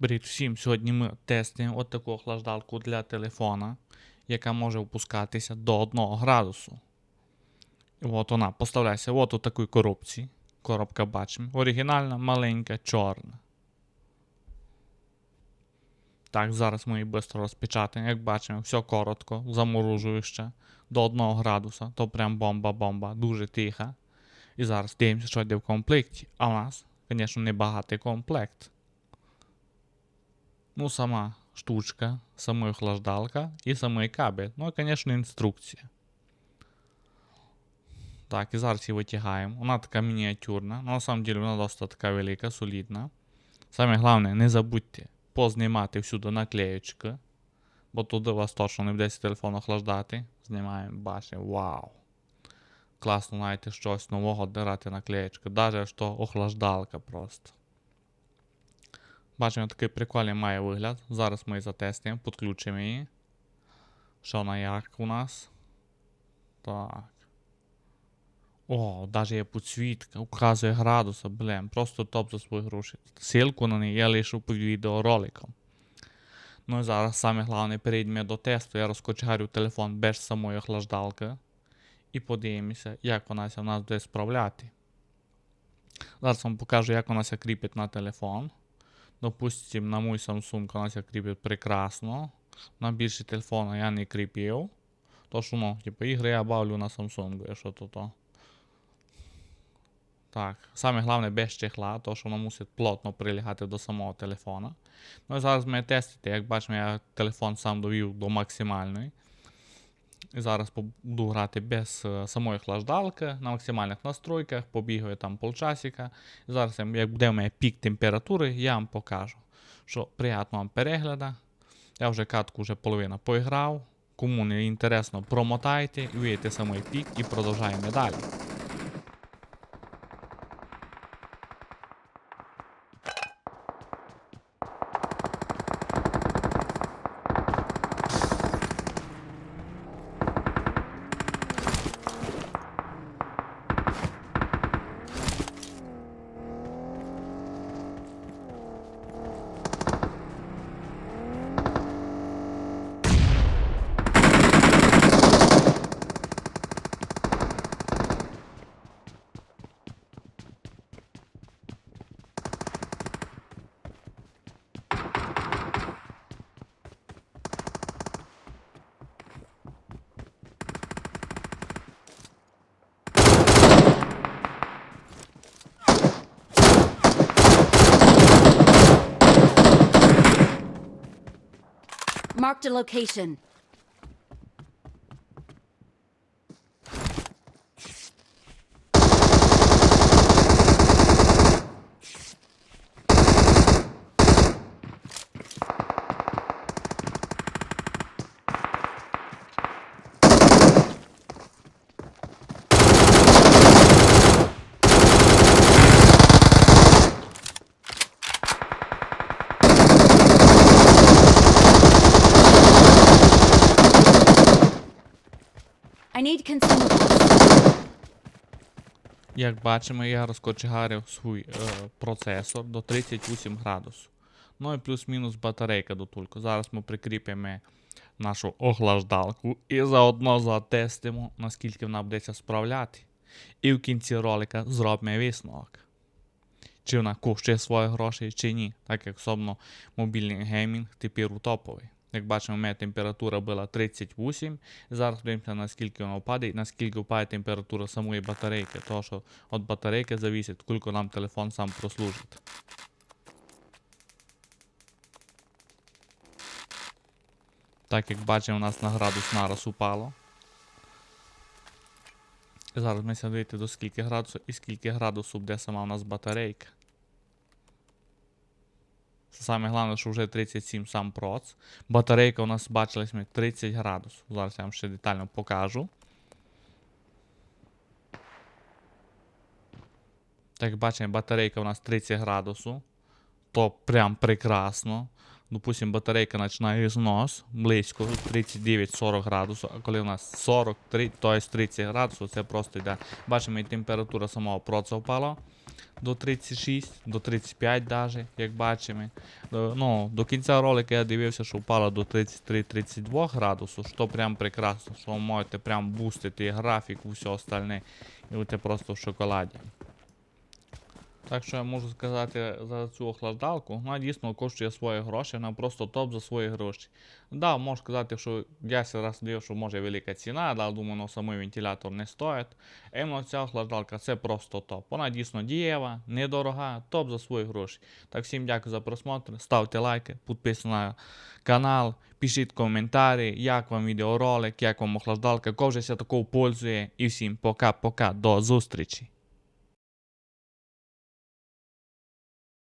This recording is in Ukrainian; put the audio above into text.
Привіт всім! Сьогодні ми тестуємо от таку охлаждалку для телефона, яка може опускатися до 1 градусу. От вона поставляється от у такій коробці. Коробка бачимо. Оригінальна, маленька, чорна. Так, зараз ми її швидко розпечатаємо. Як бачимо, все коротко, заморожующе до 1 градуса. То прям бомба-бомба, дуже тиха. І зараз дивимося, що йде в комплекті. А в нас, звісно, небагатий комплект. Ну, сама штучка, сама охлаждалка і самий кабель. Ну, і, звісно, інструкція. Так, і зараз її витягаємо. Вона така мініатюрна. Ну, на самом деле, вона досить така велика, солідна. Саме головне, не забудьте познімати всюди наклеючки. Бо туди вас точно не вдасться телефон охлаждати. Знімаємо, бачимо, вау. Класно знаєте щось нового дирати наклеєчки. Даже що охлаждалка просто. Бачимо, такий прикольний має вигляд. Зараз ми її затестуємо, підключимо її. Що вона як у нас? Так. О, навіть є підсвітка, указує градуси, блін, просто топ за свої гроші. Ссылку на неї я лишу під відеороликом. Ну і зараз саме головне перейдемо до тесту. Я розкочегарю телефон без самої охлаждалки. І подивимося, як вона в нас буде справляти. Зараз вам покажу, як вона кріпить на телефон. Допустим, на мой Samsung вона ся кріпить прекрасно. На більші телефони я не кріпив. То що, ну, типу, ігри я бавлю на Samsung, якщо то то. Так, саме головне без чехла, то що воно мусить плотно прилягати до самого телефона. Ну і зараз ми тестите, як бачимо, я телефон сам довів до максимальної. Зараз буду грати без е, самої охлаждалки на максимальних настройках, побігаю там полчасика. Зараз, як буде у мене пік температури, я вам покажу. Що приємного вам перегляду. Я вже катку вже половина поіграв. Кому не інтересно, промотайте, видите самий пік і продовжаємо далі. Marked a location. I need consumables. Як бачимо, я розкочегарив свій е, процесор до 38 градусів. Ну і плюс-мінус батарейка до тульку. Зараз ми прикріпимо нашу охлаждалку і заодно затестимо, наскільки вона будеться справляти. І в кінці ролика зробимо висновок. Чи вона коштує свої гроші, чи ні. Так як особливо мобільний геймінг тепер у топовий. Як бачимо, у мене температура була 38. Зараз подивимося, наскільки вона впаде і наскільки впаде температура самої батарейки. Тому що від батарейки зависить, скільки нам телефон сам прослужить. Так як бачимо, у нас на градус нараз упало. Зараз ми ся до скільки градусів і скільки градусів буде сама у нас батарейка. Саме головне, що вже 37 сам проц. Батарейка у нас бачились ми 30 градусів. Зараз я вам ще детально покажу. Так бачимо, батарейка у нас 30 градусів. То прям прекрасно. Допустим, батарейка починає знос близько 39-40 градусів, а коли у нас 43, то є 30 градусів, це просто йде. Бачимо, і температура самого проца впала. До 36, до 35 даже, як бачимо. Е, Ну, до кінця ролика я дивився, що впало до 33-32 градусу, що прям прекрасно, що ви можете прям бустити графік, все остальне, і ви просто в шоколаді. Так що я можу сказати за цю охлаждалку, вона дійсно коштує свої гроші, вона просто топ за свої гроші. Да, можу сказати, що я ще раз дивив, що може велика ціна, да, думаю, ну самий вентилятор не стоїть. Іменно ця охлаждалка це просто топ. Вона дійсно дієва, недорога, топ за свої гроші. Так всім дякую за просмотр, ставте лайки, підписуйтесь на канал, пишіть коментарі, як вам відеоролик, як вам охлаждалка, ся такого пользує. І всім пока-пока, до зустрічі.